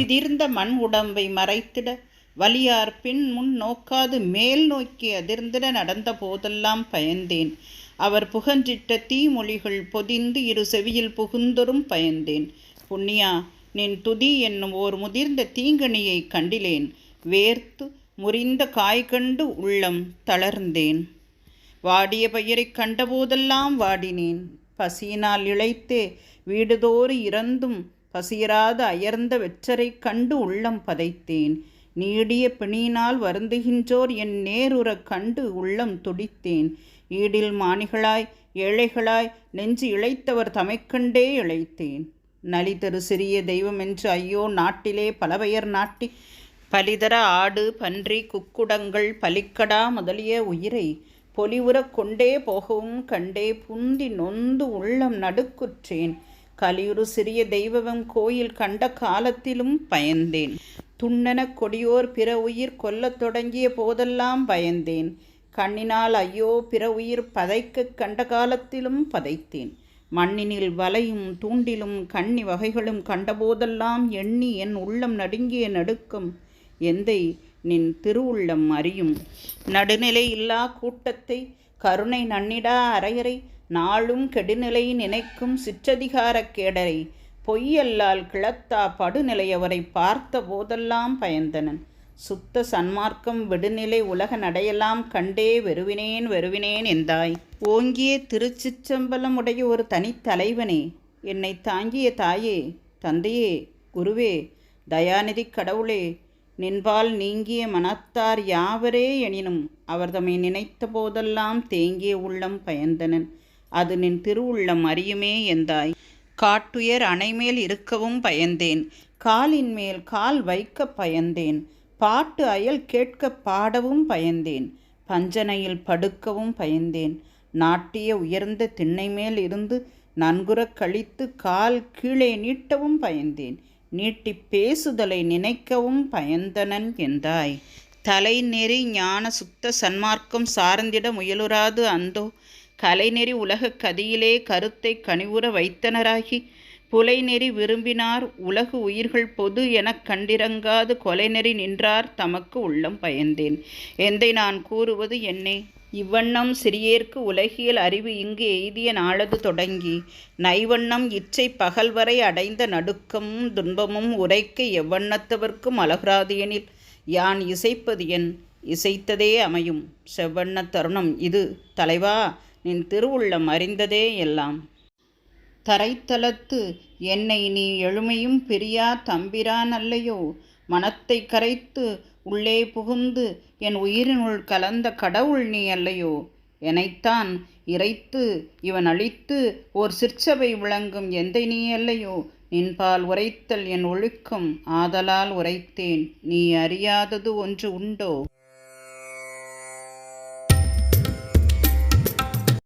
பிதிர்ந்த மண் உடம்பை மறைத்திட வலியார் பின் முன் நோக்காது மேல் நோக்கி அதிர்ந்திட நடந்த போதெல்லாம் பயந்தேன். அவர் புகன்றிட்ட தீமொழிகள் பொதிந்து இரு செவியில் புகுந்தொரும் பயந்தேன். புண்ணியா நின் துதி என்னும் ஓர் முதிர்ந்த தீங்கணியை கண்டிலேன். வேர்த்து முறிந்த காய் கண்டு உள்ளம் தளர்ந்தேன். வாடிய பயிரைக் கண்டபோதெல்லாம் வாடினேன். பசியினால் இழைத்தே வீடுதோறு இறந்தும் பசியராத அயர்ந்த வெற்றரைக் கண்டு உள்ளம் பதைத்தேன். நீடிய பிணியினால் வருந்துகின்றோர் என் நேருறக் கண்டு உள்ளம் துடித்தேன். ஈடில் மாணிகளாய் ஏழைகளாய் நெஞ்சு இழைத்தவர் தமைக்கண்டே இழைத்தேன். நலிதரு சிறிய தெய்வமென்று ஐயோ நாட்டிலே பலபெயர் நாட்டி பலிதர ஆடு பன்றி குக்குடங்கள் பலிக்கடா முதலிய உயிரை பொலிவுறக் கொண்டே போகவும் கண்டே புந்தி நொந்து உள்ளம் நடுக்குற்றேன். கலியுறு சிறிய தெய்வம் கோயில் கண்ட காலத்திலும் பயந்தேன். துண்ணன கொடியோர் பிற உயிர் கொல்லத் தொடங்கிய போதெல்லாம் பயந்தேன். கண்ணினால் ஐயோ பிற உயிர் பதைக்க கண்ட காலத்திலும் பதைத்தேன். மண்ணினில் வலையும் தூண்டிலும் கண்ணி வகைகளும் கண்டபோதெல்லாம் எண்ணி என் உள்ளம் நடுங்கிய நடுக்கம் எந்தை நின் திருவுள்ளம் அறியும். நடுநிலை இல்லா கூட்டத்தை கருணை நன்னிடா அரையறை நாளும் கெடுநிலை நினைக்கும் சிற்றதிகாரக் கேடரை பொய்யல்லால் கிளத்தா படுநிலையவரை பார்த்த போதெல்லாம் பயந்தனன். சுத்த சன்மார்க்கம் விடுநிலை உலக நடையெல்லாம் கண்டே வெறுவினேன் வெறுவினேன் எந்தாய் ஓங்கிய திருச்சிச்சம்பலம் உடைய ஒரு தனித்தலைவனே என்னை தாங்கிய தாயே தந்தையே குருவே தயாநிதி கடவுளே நின்பால் நீங்கிய மனத்தார் யாவரே எனினும் அவர் தம்மை நினைத்த போதெல்லாம் தேங்கிய உள்ளம் பயந்தனன். அது நின் திருவுள்ளம் அறியுமே எந்தாய் காட்டுயர் அணைமேல் இருக்கவும் பயந்தேன். காலின் மேல் கால் வைக்க பயந்தேன். பாட்டு அயல் கேட்க பாடவும் பயந்தேன். பஞ்சனையில் படுக்கவும் பயந்தேன். நாட்டிய உயர்ந்த திண்ணை மேல் இருந்து நன்குற கழித்து கால் கீழே நீட்டவும் பயந்தேன். நீட்டி பேசுதலை நினைக்கவும் பயந்தனன் எந்தாய் தலைநெறி ஞான சுத்த சன்மார்க்கம் சார்ந்திட முயலுறாது அந்தோ கலைநெறி உலகக் கதியிலே கருத்தை கனிவுற வைத்தனராகி புலைநெறி விரும்பினார் உலகு உயிர்கள் பொது எனக் கண்டிரங்காது கொலைநெறி நின்றார் தமக்கு உள்ளம் பயந்தேன். எந்தை நான் கூறுவது என்னே? இவ்வண்ணம் சிறியேற்கு உலகியல் அறிவு இங்கு எய்திய நாளது தொடங்கி நைவண்ணம் இச்சை பகல் வரை அடைந்த நடுக்கமும் துன்பமும் உரைக்க எவ்வண்ணத்தவர்க்கும் அழகுராது எனில் யான் இசைப்பது என் இசைத்ததே அமையும். செவ்வண்ண தருணம் இது. தலைவா நின் திருவுள்ளம் அறிந்ததே எல்லாம். தரைத்தலத்து என்னை நீ எழுமையும் பிரியா தம்பிரான் அல்லையோ மனத்தை கரைத்து உள்ளே புகுந்து என் உயிரினுள் கலந்த கடவுள் நீ அல்லையோ? எனைத்தான் இறைத்து இவன் அழித்து ஓர் சிற்சபை விளங்கும் எந்தை நீ அல்லையோ? நின்பால் உரைத்தல் என் ஒழுக்கம் ஆதலால் உரைத்தேன் நீ அறியாதது ஒன்று உண்டோ?